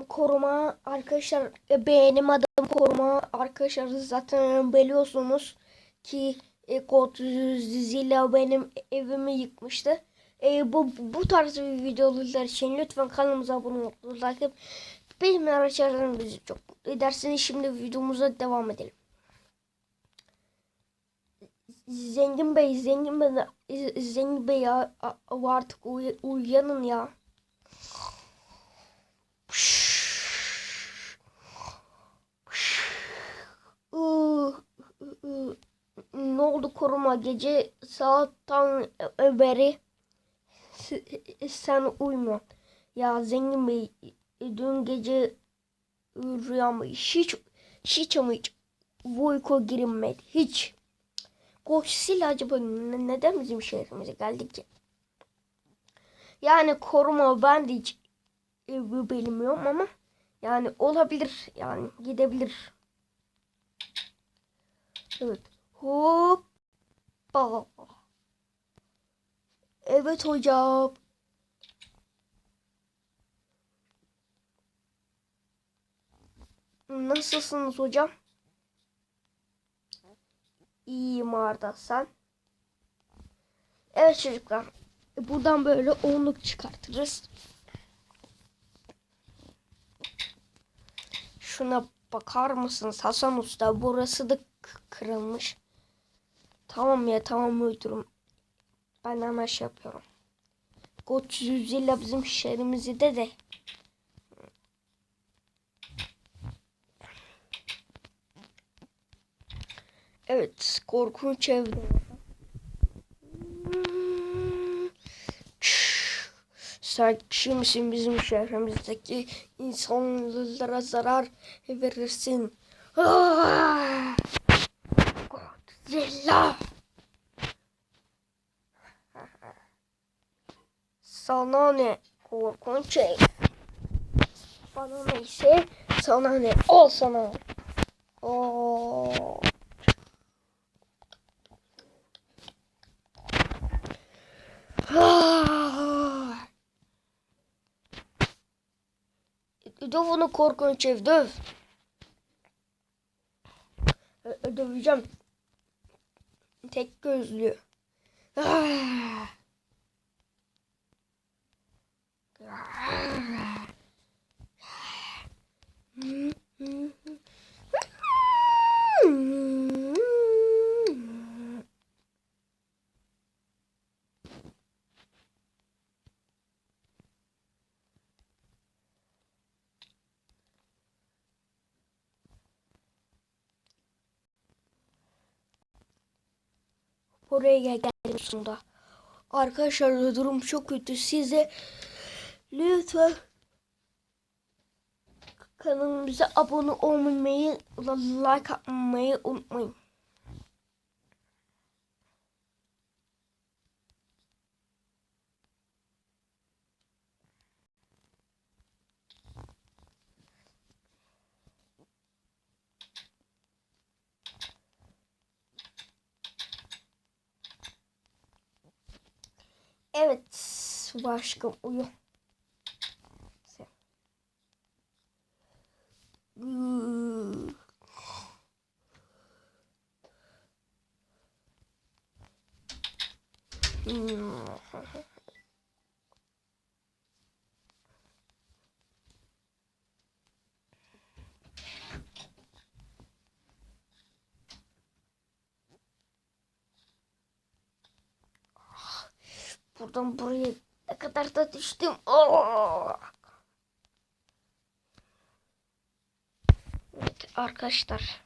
koruma arkadaşlar e, benim adım koruma arkadaşlar zaten biliyorsunuz ki e, Godzilla benim evimi yıkmıştı. E, bu bu tarz videolar için lütfen kanalımıza abone olun. Like benimle araçlardan bizi çok edersiniz. Şimdi videomuza devam edelim. Zengin Bey, Zengin Bey, Zengin Bey ya artık uy- uyanın ya. Ne oldu koruma gece saatten beri s- sen uymuyor. Ya zengin bey dün gece rüyama hiç hiç ama hiç uyku girmedi hiç. Godzilla acaba ne- neden bizim şehrimize geldi ki? Yani koruma ben de hiç e, bilmiyorum ama yani olabilir yani gidebilir. Evet. Hoppa. Evet hocam. Nasılsınız hocam? İyiyim Arda sen. Evet çocuklar. Buradan böyle onluk çıkartırız. Şuna bakar mısınız Hasan Usta? Burası da kırılmış. Tamam ya tamam müdürüm. Ben hemen şey yapıyorum. Godzilla bizim şehrimizi de de. Evet korkunç evde. Sen kimsin bizim şehrimizdeki insanlara zarar verirsin. Ah! Godzilla. Sana ne korkunç ev. Bana neyse sana ne al sana. Oo. Döv onu korkunç ev döv. Döveceğim. Tek gözlü. Ah! Buraya gel geldim sonunda. Arkadaşlar durum çok kötü. Size lütfen kanalımıza abone olmayı, like atmayı unutmayın. Evet, başka uyu. Hmm. Hmm. Buradan buraya ne kadar da düştüm. Oh! Evet arkadaşlar.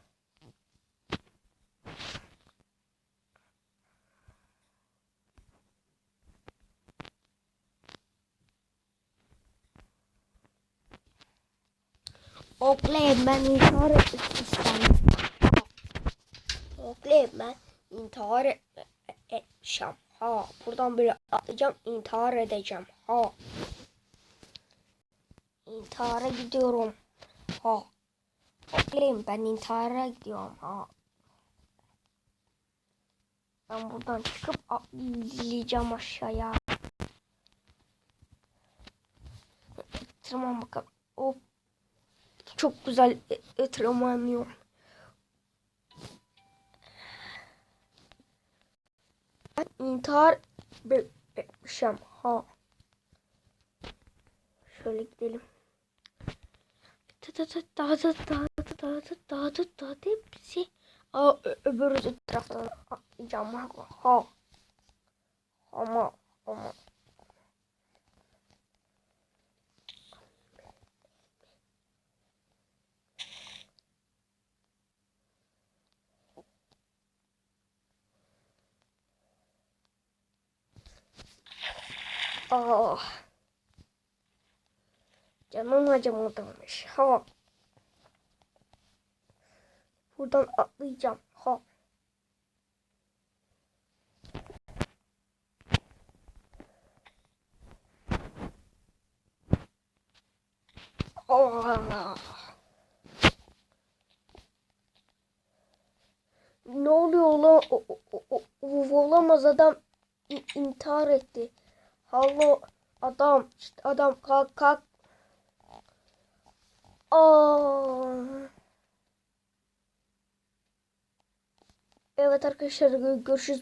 Oklayayım ben intihar istemem. Oklayayım ben intihar e- e- edeceğim. Ha buradan böyle atlayacağım intihar edeceğim. Ha. İntihara gidiyorum. Ha. Oklayayım ben intihara gidiyorum. Ha. Ben buradan çıkıp atlayacağım aşağıya. Tırman bakalım. Hop çok güzel e, e, tırmanıyorum. intihar etmişim. Ha. Şöyle gidelim. Hepsi. Aa, öbür taraftan atlayacağım. Ha. Ama ama. Ah. Canım acımadımış. Ha. Buradan atlayacağım. Ha. Allah. Ne oluyor lan? O, o, o, olamaz adam in- intihar etti. Hallo adam işte adam kalk kalk. Aa. Evet arkadaşlar gö- görüşürüz.